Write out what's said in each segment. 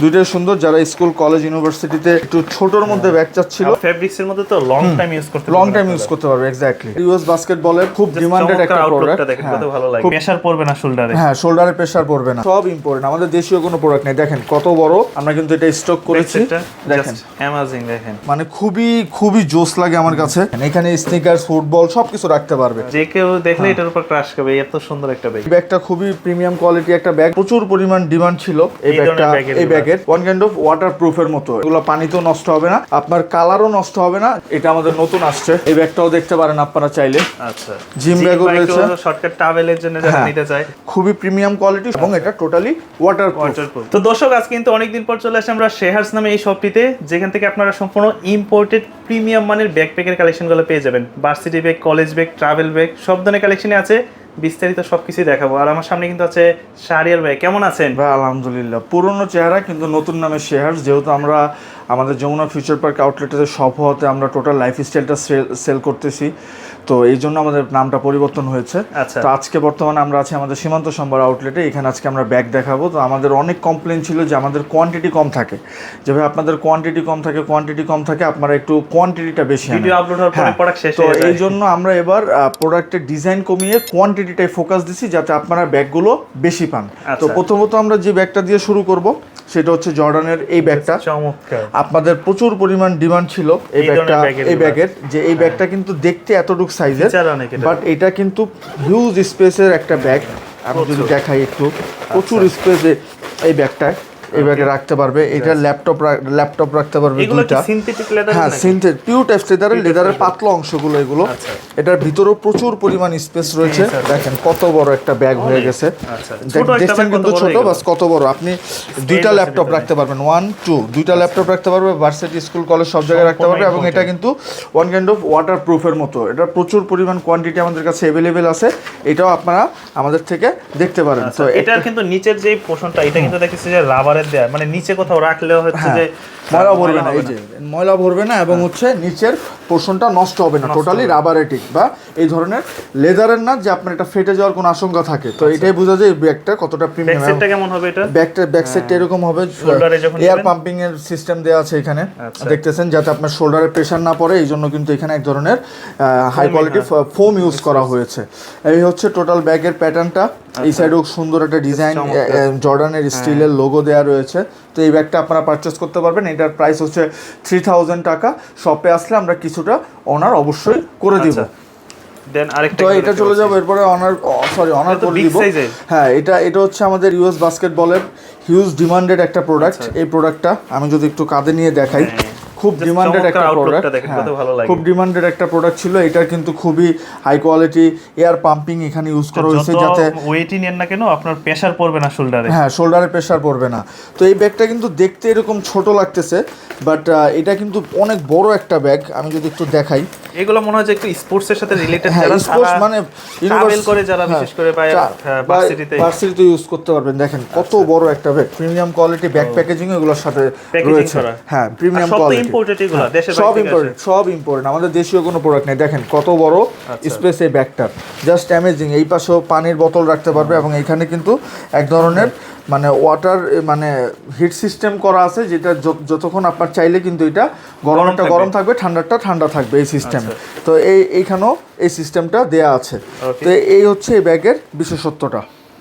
দুইটাই সুন্দর যারা স্কুল কলেজ ইউনিভার্সিটিতে একটু ছোটর মধ্যে ব্যাগ চাচ্ছিল ফেব্রিক্স এর মধ্যে তো লং টাইম ইউজ করতে লং টাইম ইউজ করতে পারবে এক্স্যাক্টলি ইউএস বাস্কেটবলের খুব ডিমান্ডেড একটা প্রোডাক্ট দেখেন কত ভালো লাগে। প্রেসার পড়বে না শোল্ডারে হ্যাঁ শোল্ডারে প্রেসার পড়বে না। সব ইম্পর্টেন্ট আমাদের দেশীয় কোনো প্রোডাক্ট নেই। দেখেন কত বড় আমরা কিন্তু এটা স্টক করেছি। দেখেন। অ্যামাজিং দেখেন। মানে খুবই খুবই জোস লাগে আমার কাছে। এখানে স্নিকার্স ফুটবল সবকিছু রাখতে পারবে। যে কেউ দেখলে হ্যাঁ। এটার উপর ক্রাশ করবে এত সুন্দর একটা ব্যাগ এই ব্যাগটা খুবই প্রিমিয়াম কোয়ালিটি একটা ব্যাগ প্রচুর পরিমাণ ডিমান্ড ছিল। এই ব্যাগটা এই গুলো। ব্যাগের ওয়ান কাইন্ড অফ ওয়াটার প্রুফের মতো। এগুলো পানিতেও নষ্ট হবে না আপনার কালারও নষ্ট হবে না। এটা আমাদের নতুন আসছে। এই ব্যাগটাও দেখতে পারেন আপনারা চাইলে। আচ্ছা। জিম ব্যাগও রয়েছে। শর্টকাট টাওয়েলের জন্য যারা হ্যাঁ। নিতে চায়। খুবই প্রিমিয়াম কোয়ালিটি এবং এটা টোটালি ওয়াটার ওয়াটারপ্রুফ তো দর্শক আজ কিন্তু অনেকদিন পর চলে আসে আমরা শেহার্স নামে এই শপটিতে যেখান থেকে আপনারা সম্পূর্ণ ইম্পোর্টেড প্রিমিয়াম মানের ব্যাকপ্যাকের কালেকশনগুলো পেয়ে যাবেন। Varsity bag college bag travel bag সব ধরনের কালেকশনে আছে। বিস্তারিত সবকিছু দেখাবো। আর আমার সামনে কিন্তু আছে শাহরিয়ার ভাই। কেমন আছেন? ভাই, আলহামদুলিল্লাহ। পুরনো চেহারা কিন্তু নতুন নামে শেয়ার। যেহেতু আমরা আমাদের যমুনা ফিউচার পার্ক আউটলেটের সব হতে আমরা টোটাল লাইফ স্টাইলটা সেল করতেছি। তো এই জন্য আমাদের নামটা পরিবর্তন হয়েছে। আচ্ছা। তো আজকে বর্তমানে আমরা আছি আমাদের সীমান্ত সম্ভার আউটলেটে। এখানে আজকে আমরা ব্যাগ দেখাবো। তো আমাদের অনেক কমপ্লেন ছিল যে আমাদের কোয়ান্টিটি কম থাকে। যেভাবে আপনাদের কোয়ান্টিটি কম থাকে কোয়ান্টিটি কম থাকে আপনারা একটু কোয়ান্টিটিটা বেশি ভিডিও আপলোড হওয়ার পরে হ্যাঁ, প্রোডাক্ট শেষ তো এই জন্য আমরা এবার প্রোডাক্টের ডিজাইন কমিয়ে কোয়ান্টিটিটাই ফোকাস দিছি যাতে আপনারা ব্যাগগুলো বেশি পান। তো আচ্ছা। প্রথমত আমরা যে ব্যাগটা দিয়ে শুরু করব সেটা হচ্ছে জর্ডানের এই ব্যাগটা। চমৎকার। আপনাদের প্রচুর পরিমাণ ডিমান্ড ছিল এই ব্যাগটা এই ব্যাগের যে এই ব্যাগটা কিন্তু দেখতে এতটুক সাইজের বাট এটা। কিন্তু হিউজ স্পেসের একটা ব্যাগ। আমি যদি দেখাই একটু প্রচুর স্পেসে এই ব্যাগটায়। ব্যাগে রাখতে পারবে। এটা ল্যাপটপ ল্যাপটপ রাখতে পারবে এগুলো দুইটা। সিনথেটিক লেদার হ্যাঁ সিনথেট পিওর টাইপ লেদারের লেদারের পাতলা অংশগুলো এগুলো। আচ্ছা। এটার ভিতরেও প্রচুর পরিমাণ স্পেস রয়েছে। দেখেন কত বড় একটা ব্যাগ হয়ে গেছে। আচ্ছা। দেখছেন কিন্তু কত বড় ছোট বাস কত বড়? আপনি দুইটা ল্যাপটপ রাখতে পারবেন। ওয়ান টু দুইটা ল্যাপটপ রাখতে পারবে। ভার্সিটি স্কুল কলেজ সব জায়গায় রাখতে পারবে এবং এটা কিন্তু ওয়ান কাইন্ড অফ ওয়াটার প্রুফের মতো। এটা প্রচুর পরিমাণ কোয়ান্টিটি আমাদের কাছে অ্যাভেলেবেল আছে। এটাও আপনারা আমাদের থেকে দেখতে পারেন। আচ্ছা, তো এটার কিন্তু নিচের যে পোর্শনটা এটা কিন্তু দেখতেছি যে রাবারের দেয়া। মানে নিচে কোথাও রাখলেও হচ্ছে হ্যাঁ, যে ময়লা ভরবে না এই যে ময়লা ভরবে না এবং হচ্ছে নিচের পোর্শনটা নষ্ট হবে না টোটালি রাবারেটিক বা এই ধরনের লেদারের না যে আপনার এটা ফেটে যাওয়ার কোনো আশঙ্কা থাকে। তো এটাই বোঝা যায় ব্যাগটা কতটা প্রিমিয়াম সাইডটা কেমন হবে এটা? ব্যাকটা ব্যাক সাইডটা এরকম হবে। এয়ার পাম্পিং এর সিস্টেম দেওয়া আছে এখানে। আচ্ছা। দেখতেছেন যাতে আপনার শোল্ডারে প্রেশার না পড়ে এই জন্য কিন্তু এখানে এক ধরনের হাই কোয়ালিটি ফোম ইউজ করা হয়েছে। এই হচ্ছে টোটাল ব্যাগের প্যাটার্নটা এই সাইডেও সুন্দর একটা ডিজাইন জর্ডানের স্টিলের লোগো দেওয়া রয়েছে। তো এই ব্যাগটা আপনারা পারচেস করতে পারবেন। এটার প্রাইস হচ্ছে থ্রি থাউজেন্ড টাকা। শপে আসলে আমরা কিছুটা অনার অবশ্যই করে দিব। আচ্ছা। দেন আরেকটা তো এটা চলে যাব। এরপরে অনার সরি অনার করে দিব। হ্যাঁ এটা এটা হচ্ছে আমাদের ইউএস বাস্কেটবলের হিউজ ডিমান্ডেড একটা প্রোডাক্ট আচ্ছা। এই প্রোডাক্টটা আমি যদি একটু কাঁধে নিয়ে দেখাই। হ্যাঁ। খুব ডিমান্ডেড একটা প্রোডাক্ট দেখেন, কত ভালো লাগে। খুব ডিমান্ডেড একটা প্রোডাক্ট ছিল এটা কিন্তু খুবই হাই কোয়ালিটি এয়ার পাম্পিং এখানে ইউজ করা হয়েছে যাতে ওয়েটই নেন না কেন আপনার প্রেসার পড়বে না শোল্ডারে হ্যাঁ শোল্ডারে প্রেশার পড়বে না। তো এই ব্যাগটা কিন্তু দেখতে এরকম ছোট লাগতেছে বাট এটা কিন্তু অনেক বড় একটা ব্যাগ আমি যদি একটু দেখাই। এগুলো মনে হয় যে একটু স্পোর্টস এর সাথে রিলেটেড হ্যাঁ যারা স্পোর্টস মানে ট্রাভেল করে যারা বিশেষ করে ভার্সিটিতে ভার্সিটিতে ইউজ করতে পারবেন। দেখেন কত বড় একটা bag premium quality bag packaging এগুলোর সাথে রয়েছে। হ্যাঁ প্রিমিয়াম কোয়ালিটি এগুলা, দেশের সব ইম্পোর্টেড সব ইম্পোর্টেড আমাদের দেশীয় কোনো প্রোডাক্ট নেই। দেখেন কত বড় আচ্ছা। স্পেস এই ব্যাগটার জাস্ট অ্যামেজিং এই পাশেও পানির বোতল রাখতে পারবে এবং এখানে কিন্তু এক ধরনের মানে ওয়াটার মানে হিট সিস্টেম করা আছে যেটা যত- যতক্ষণ আপনার চাইলে কিন্তু এটা গরমটা গরম থাকবে। ঠান্ডাটা ঠান্ডা থাকবে এই সিস্টেমে আচ্ছা। তো এই এইখানেও এই সিস্টেমটা দেয়া আছে। তো এই হচ্ছে এই ব্যাগের বিশেষত্বটা।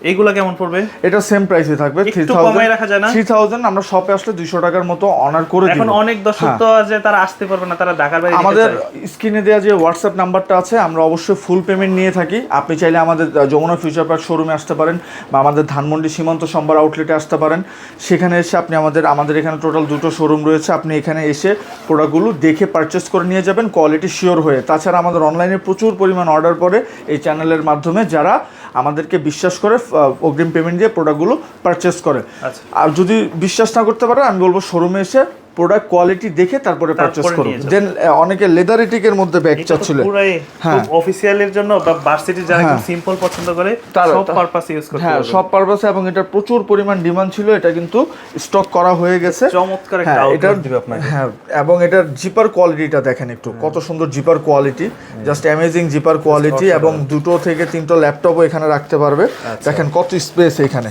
এইগুলা কেমন পড়বে? এটা সেম প্রাইসে থাকবে একটু কমায় রাখা যায় না? থ্রি থাউজেন্ড আমরা শপে আসলে দুইশো টাকার মতো অনার করে দিব। এখন অনেক দর্শক হ্যাঁ। তো আছে তারা আসতে পারবে না তারা ঢাকার বাইরে আমাদের স্ক্রিনে দেওয়া যে হোয়াটসঅ্যাপ নাম্বারটা আছে আমরা অবশ্যই ফুল পেমেন্ট নিয়ে থাকি। আপনি চাইলে আমাদের যমুনা ফিউচার পার্ক শোরুমে আসতে পারেন বা আমাদের ধানমন্ডি সীমান্ত সম্বার আউটলেটে আসতে পারেন। সেখানে এসে আপনি আমাদের আমাদের এখানে টোটাল দুটো শোরুম রয়েছে। আপনি এখানে এসে প্রোডাক্টগুলো দেখে পারচেস করে নিয়ে যাবেন কোয়ালিটি শিওর হয়ে। তাছাড়া আমাদের অনলাইনে প্রচুর পরিমাণ অর্ডার পড়ে এই চ্যানেলের মাধ্যমে যারা আমাদেরকে বিশ্বাস করে অগ্রিম পেমেন্ট দিয়ে প্রোডাক্টগুলো পারচেস করে আচ্ছা। আর যদি বিশ্বাস না করতে পারে আমি বলব শোরুমে এসে প্রোডাক্ট কোয়ালিটি দেখে তারপরে তারপরে করুন। দেন অনেকে লেদার এটিকের মধ্যে ব্যাগ এটা চাচ্ছিল হ্যাঁ। অফিসিয়ালের জন্য বা ভার্সিটি যারা হ্যাঁ। সিম্পল পছন্দ করে তারা- সব পারপাস ইউজ করতে হ্যাঁ সব পারপাসে এবং এটার প্রচুর পরিমাণ ডিমান্ড ছিল এটা কিন্তু স্টক করা হয়ে গেছে। চমৎকার একটা হ্যাঁ আউটলুক দিবে আপনাকে। হ্যাঁ এবং এটার জিপার কোয়ালিটিটা দেখেন একটু কত সুন্দর zipper quality just amazing zipper quality এবং দুটো থেকে তিনটা ল্যাপটপও এখানে রাখতে পারবে। দেখেন কত স্পেস এখানে।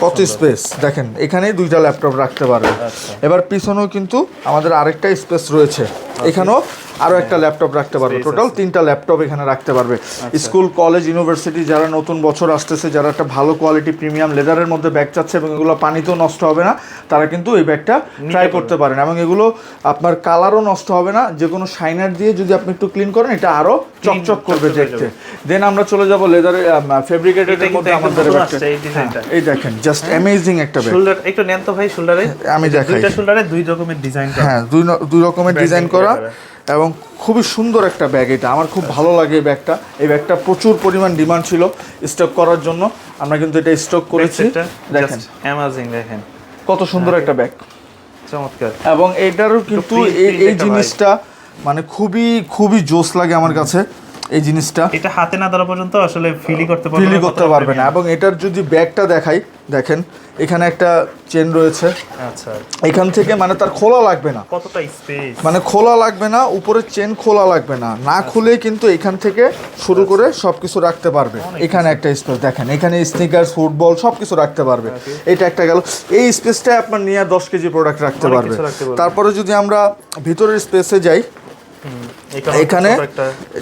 কত স্পেস দেখেন এখানেই দুইটা ল্যাপটপ রাখতে পারবে। আচ্ছা। এবার পিছনেও কিন্তু আমাদের আরেকটা স্পেস রয়েছে। এখানেও আরও একটা ল্যাপটপ রাখতে পারবে। টোটাল তিনটা ল্যাপটপ এখানে রাখতে পারবে। স্কুল কলেজ ইউনিভার্সিটি যারা নতুন বছর আসতেছে যারা একটা ভালো কোয়ালিটি প্রিমিয়াম লেদারের মধ্যে ব্যাগ চাচ্ছে এবং এগুলো পানিতেও নষ্ট হবে না তারা কিন্তু এই ব্যাগটা ট্রাই করতে পারেন এবং এগুলো আপনার কালারও নষ্ট হবে না যে কোনো শাইনার দিয়ে যদি আপনি একটু ক্লিন করেন এটা আরও চকচক করবে দেখতে। দেন আমরা চলে যাব লেদারের এটা ফেব্রিকেটের মধ্যে আমাদের আসছে এই দেখেন জাস্ট অ্যামেজিং একটা ব্যাগ শোল্ডার একটু নেন তো ভাই শোল্ডারে আমি দেখাই। দুইটা শোল্ডারে দুই রকমের ডিজাইন হ্যাঁ দুই দুই রকমের ডিজাইন করে। করা। এবং খুবই সুন্দর একটা ব্যাগ এটা। আমার খুব ভালো লাগে এই ব্যাগটা। এই ব্যাগটা প্রচুর পরিমাণ ডিমান্ড ছিল স্টক করার জন্য। আমরা কিন্তু এটা স্টক করেছি। দেখেন। অ্যামাজিং দেখেন। কত সুন্দর একটা ব্যাগ। চমৎকার। এবং এটারও কিন্তু এই এই জিনিসটা মানে খুবই খুবই জোস লাগে আমার কাছে। এই জিনিসটা। এটা হাতে না ধরা পর্যন্ত আসলে ফিলি করতে পারবে ফিলি করতে পারবে না। এবং এটার যদি ব্যাগটা দেখাই দেখেন এখানে একটা চেন রয়েছে। আচ্ছা। এখান থেকে মানে তার খোলা লাগবে না। কতটা স্পেস মানে খোলা লাগবে না উপরে চেন খোলা লাগবে না। না খুলে কিন্তু এখান থেকে শুরু করে সবকিছু রাখতে পারবে। এখানে একটা স্পেস দেখেন এখানে স্নিকার্স ফুটবল সবকিছু রাখতে পারবে। এটা একটা গেল। এই স্পেসটাই আপনার নিয়ে দশ কেজি প্রোডাক্ট কিছু রাখতে পারবে। তারপরে যদি আমরা ভিতরের স্পেসে যাই এখানে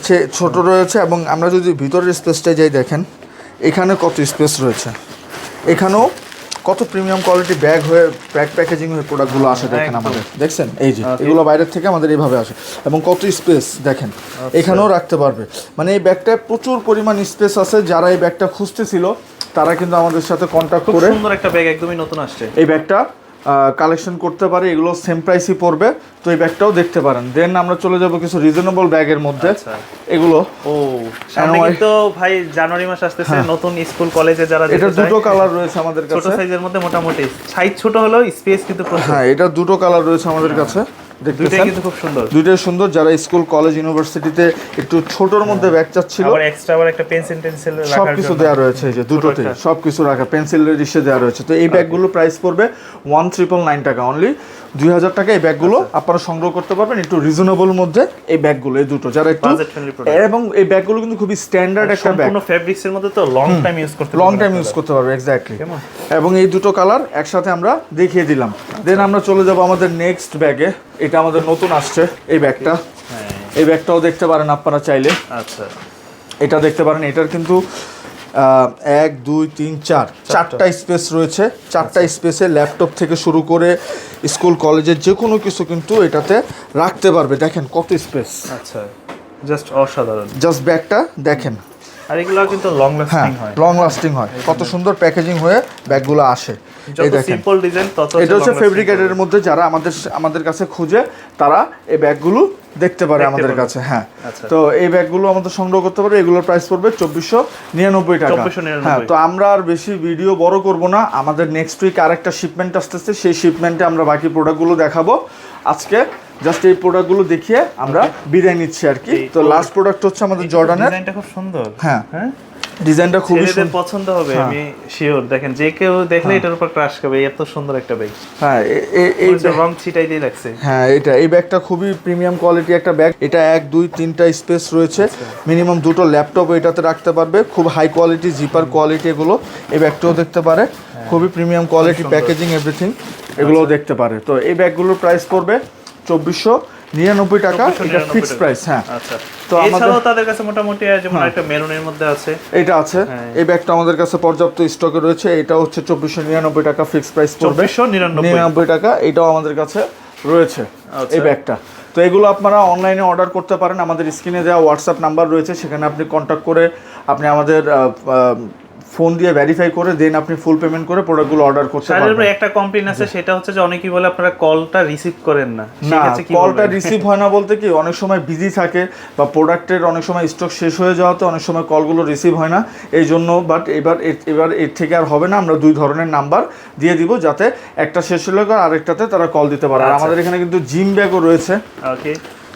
সে- ছোট রয়েছে এবং আমরা যদি ভিতরের স্পেসটায় যাই দেখেন এখানে কত স্পেস রয়েছে? এখানেও কত প্রিমিয়াম কোয়ালিটি ব্যাগ হয়ে ব্যাগ প্যাকেজিং হয়ে প্রোডাক্টগুলো আসে দেখেন আমাদের। দেখছেন? এই যে এগুলো বাইরের থেকে আমাদের এইভাবে আসে। এবং কত স্পেস দেখেন আচ্ছা। এখানেও রাখতে পারবে। মানে এই ব্যাগটায় প্রচুর পরিমাণ স্পেস আছে যারা এই ব্যাগটা খুঁজতেছিল তারা কিন্তু আমাদের সাথে কন্ট্যাক্ট করে সুন্দর একটা ব্যাগ একদমই নতুন আসছে। এই ব্যাগটা কালেকশন করতে পারে এগুলো সেম প্রাইসই পড়বে। তো এই ব্যাগটাও দেখতে পারেন। দেন আমরা চলে যাব কিছু রিজনেবল ব্যাগের মধ্যে। আচ্ছা। এগুলো ও সামনে কিন্তু ভাই জানুয়ারি মাস আসতেছে নতুন স্কুল কলেজে যারা এটা দুটো কালার রয়েছে আমাদের কাছে। ছোট সাইজের মধ্যে মোটামুটি। সাইজ ছোট হলেও স্পেস কিন্তু হ্যাঁ এটা দুটো কালার রয়েছে আমাদের কাছে। দুইটাই কিন্তু খুব সুন্দর। দুইটাই সুন্দর। যারা স্কুল কলেজ ইউনিভার্সিটিতে একটু ছোটর মধ্যে ব্যাগ চাচ্ছিল আবার এক্সট্রা আবার একটা পেন্সিল টেন্সিল সবকিছু জন্য। দেওয়া রয়েছে এই যে দুটোতে একটা। সবকিছু রাখা পেন্সিলের ইসে দেওয়া রয়েছে। তো এই ব্যাগগুলো প্রাইস পড়বে ওয়ান ট্রিপল নাইন টাকা অনলি দুই হাজার টাকা এই ব্যাগগুলো আচ্ছা। আপনারা সংগ্রহ করতে পারবেন একটু রিজনেবল মধ্যে এই ব্যাগগুলো এই দুটো। যারা একটু। এবং এই ব্যাগগুলো কিন্তু খুবই স্ট্যান্ডার্ড একটা ব্যাগ। সম্পূর্ণ ফেব্রিক্স মধ্যে তো লং টাইম ইউজ করতে লং টাইম ইউজ করতে পারবে এক্স্যাক্টলি এবং এই দুটো কালার একসাথে আমরা দেখিয়ে দিলাম। দেন আমরা চলে যাব আমাদের নেক্সট ব্যাগে এটা আমাদের নতুন আসছে এই ব্যাগটা। হ্যাঁ। এই ব্যাগটাও দেখতে পারেন আপনারা চাইলে। আচ্ছা। এটা দেখতে পারেন এটার কিন্তু এক দুই তিন চার। চারটা। স্পেস রয়েছে। চারটা স্পেসে ল্যাপটপ থেকে শুরু করে স্কুল কলেজের যে কোনো কিছু কিন্তু এটাতে রাখতে পারবে। দেখেন কত স্পেস। আচ্ছা। জাস্ট অসাধারণ। জাস্ট ব্যাগটা দেখেন। আর এগুলো কিন্তু লং হ্যাঁ লাস্টিং হয়। লং লাস্টিং হয়। কত সুন্দর প্যাকেজিং হয়ে ব্যাগগুলো আসে। এই দেখেন। সিম্পল ডিজাইন তত এটা হচ্ছে ফেব্রিকেটের মধ্যে যারা আমাদের আমাদের কাছে খুঁজে তারা এই ব্যাগগুলো দেখতে পারে আমাদের কাছে হ্যাঁ। আচ্ছা। তো এই ব্যাগগুলো আমাদের সংগ্রহ করতে পারে এগুলোর প্রাইস পড়বে চব্বিশশো নিরানব্বই টাকা। হ্যাঁ তো আমরা আর বেশি ভিডিও বড় করব না আমাদের নেক্সট উইক আরেকটা শিপমেন্ট আসতেছে সেই শিপমেন্টে আমরা বাকি প্রোডাক্টগুলো দেখাবো। আজকে জাস্ট এই প্রোডাক্টগুলো দেখিয়ে আমরা বিদায় নিচ্ছি আর কি। তো লাস্ট প্রোডাক্ট হচ্ছে আমাদের জর্ডানের ডিজাইনটা খুব সুন্দর। হ্যাঁ। হ্যাঁ? ডিজাইনটা খুবই সুন্দর পছন্দ হবে হ্যাঁ। আমি শিওর দেখেন যে কেউ দেখলে এটার উপর ক্রাশ করবে এত সুন্দর একটা ব্যাগ হ্যাঁ এই রং ছিটাই দিয়ে রাখছে। হ্যাঁ এটা এই ব্যাগটা খুবই প্রিমিয়াম কোয়ালিটি একটা ব্যাগ এটা এক দুই তিনটা স্পেস রয়েছে। মিনিমাম দুটো ল্যাপটপ এটাতে রাখতে পারবে। খুব হাই কোয়ালিটি জিপার কোয়ালিটি এগুলো এই ব্যাগটাও দেখতে পারে। খুবই প্রিমিয়াম কোয়ালিটি প্যাকেজিং এভরিথিং এগুলোও দেখতে পারে। তো এই ব্যাগগুলোর প্রাইস পড়বে চব্বিশশো। নিরানব্বই টাকা এটা ফিক্স প্রাইস হ্যাঁ। আচ্ছা। তো এছাড়াও তাদের কাছে মোটামুটি যেমন একটা মেরুনের মধ্যে আছে। এটা আছে। হ্যাঁ। এই ব্যাগটা আমাদের কাছে পর্যাপ্ত স্টকে রয়েছে। এটা হচ্ছে চব্বিশশো নিরানব্বই টাকা ফিক্স প্রাইস পড়বে। নিরানব্বই। নিরানব্বই টাকা এটাও আমাদের কাছে রয়েছে আচ্ছা। এই ব্যাগটা। তো এগুলো আপনারা অনলাইনে অর্ডার করতে পারেন। আমাদের স্ক্রিনে দেওয়া হোয়াটসঅ্যাপ নাম্বার রয়েছে। সেখানে আপনি কন্ট্যাক্ট করে আপনি আমাদের ফোন দিয়ে ভেরিফাই করে দেন আপনি ফুল পেমেন্ট করে প্রোডাক্টগুলো অর্ডার করতে পারবেন। একটা কমপ্লেন আছে সেটা হচ্ছে যে অনেকেই বলে আপনারা কলটা রিসিভ করেন না। না কলটা রিসিভ হয় না বলতে কি অনেক সময় বিজি থাকে বা প্রোডাক্টের অনেক সময় স্টক শেষ হয়ে যাওয়াতে অনেক সময় কলগুলো রিসিভ হয় না। এই জন্য বাট এবার এবার এর থেকে আর হবে না আমরা দুই ধরনের নাম্বার দিয়ে দিব যাতে একটা শেষ হলে আর আরেকটাতে তারা কল দিতে পারে। আর আচ্ছা। আমাদের এখানে কিন্তু জিম ব্যাগও রয়েছে। ওকে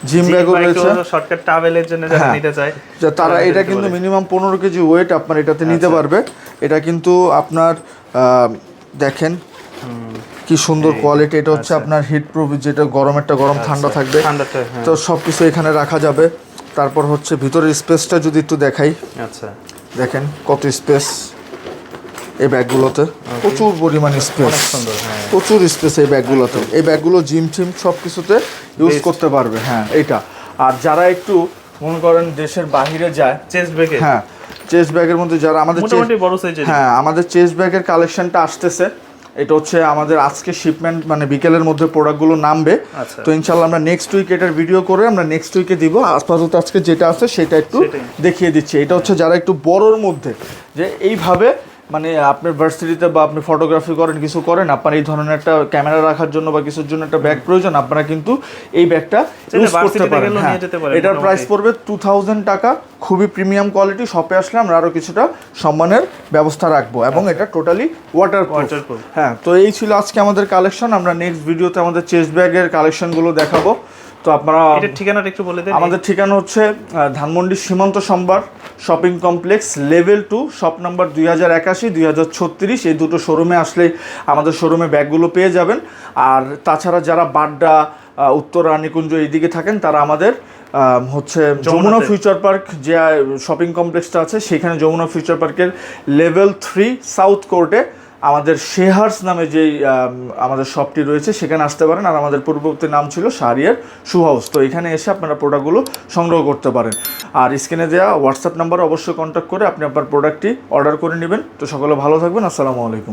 জিম ব্যাগও রয়েছে। শর্টকাট ট্রাভেলের জন্য যারা হ্যাঁ। নিতে চায় তারা এটা কিন্তু মিনিমাম পনেরো কেজি ওয়েট আপনার এটাতে নিতে আচ্ছা। পারবে। এটা কিন্তু আপনার দেখেন কি সুন্দর কোয়ালিটি এটা হচ্ছে আপনার হিট প্রুফ যেটা গরমেরটা গরম ঠান্ডা থাকবে। হ্যাঁ। তো সব কিছু এখানে রাখা যাবে। তারপর হচ্ছে ভিতরের স্পেসটা যদি একটু দেখাই। আচ্ছা। দেখেন কত স্পেস এই ব্যাগগুলোতে। প্রচুর পরিমাণ স্পেস হ্যাঁ। প্রচুর স্পেস এই ব্যাগগুলোতে। এই ব্যাগগুলো জিম টিম সব কিছুতে ইউজ করতে পারবে হ্যাঁ এইটা। আর যারা একটু মনে করেন দেশের বাহিরে যায় চেস্ট ব্যাগে হ্যাঁ। চেস্ট ব্যাগের মধ্যে যারা আমাদের বড় সাইজের হ্যাঁ আমাদের চেস্ট ব্যাগের কালেকশনটা আসতেছে। এটা হচ্ছে আমাদের আজকে শিপমেন্ট মানে বিকেলের মধ্যে প্রোডাক্টগুলো নামবে। আচ্ছা। তো ইনশাল্লাহ আমরা নেক্সট উইক এটার ভিডিও করে আমরা নেক্সট উইকে দিব। আপাতত আজকে যেটা আছে সেটা একটু দেখিয়ে দিচ্ছি। এটা হচ্ছে যারা একটু বড়োর মধ্যে যে এইভাবে মানে আপনার ভার্সিটিতে বা আপনি ফটোগ্রাফি করেন কিছু করেন আপনার এই ধরনের একটা ক্যামেরা রাখার জন্য বা কিছুর জন্য একটা ব্যাগ প্রয়োজন আপনারা কিন্তু এই ব্যাগটা ইউজ করতে পারেন হ্যাঁ। এটার প্রাইস পড়বে টু থাউজেন্ড টাকা খুবই প্রিমিয়াম কোয়ালিটি শপে আসলে আমরা আরও কিছুটা সম্মানের ব্যবস্থা রাখব এবং এটা টোটালি ওয়াটার। হ্যাঁ তো এই ছিল আজকে আমাদের কালেকশন আমরা নেক্সট ভিডিওতে আমাদের চেস্ট ব্যাগের কালেকশনগুলো দেখাবো। তো আপনারা এটার ঠিকানাটা একটু বলে দেন। আমাদের ঠিকানা হচ্ছে Dhanmondi Shimanto Sambhar shopping complex level two shop number দুই হাজার একাশি দুই হাজার ছত্রিশ। এই দুটো শোরুমে আসলে আমাদের শোরুমে ব্যাগগুলো পেয়ে যাবেন। আর তাছাড়া যারা বাড্ডা উত্তর রানীকুঞ্জ এইদিকে থাকেন তারা আমাদের হচ্ছে যমুনা ফিউচার পার্ক যে শপিং কমপ্লেক্সটা আছে সেখানে যমুনা ফিউচার পার্কের লেভেল থ্রি সাউথ কোর্টে আমাদের শেহার্স নামে যে আমাদের শপটি রয়েছে, সেখানে আসতে পারেন। আর আমাদের পূর্ববর্তী নাম ছিল শাহরিয়ার শু হাউস তো এখানে এসে আপনারা প্রোডাক্টগুলো সংগ্রহ করতে পারেন। আর স্ক্রিনে দেওয়া হোয়াটসঅ্যাপ নাম্বার অবশ্যই কন্ট্যাক্ট করে আপনি আপনার প্রোডাক্টটি অর্ডার করে নেবেন। তো সকলে ভালো থাকবেন। আসসালামু আলাইকুম।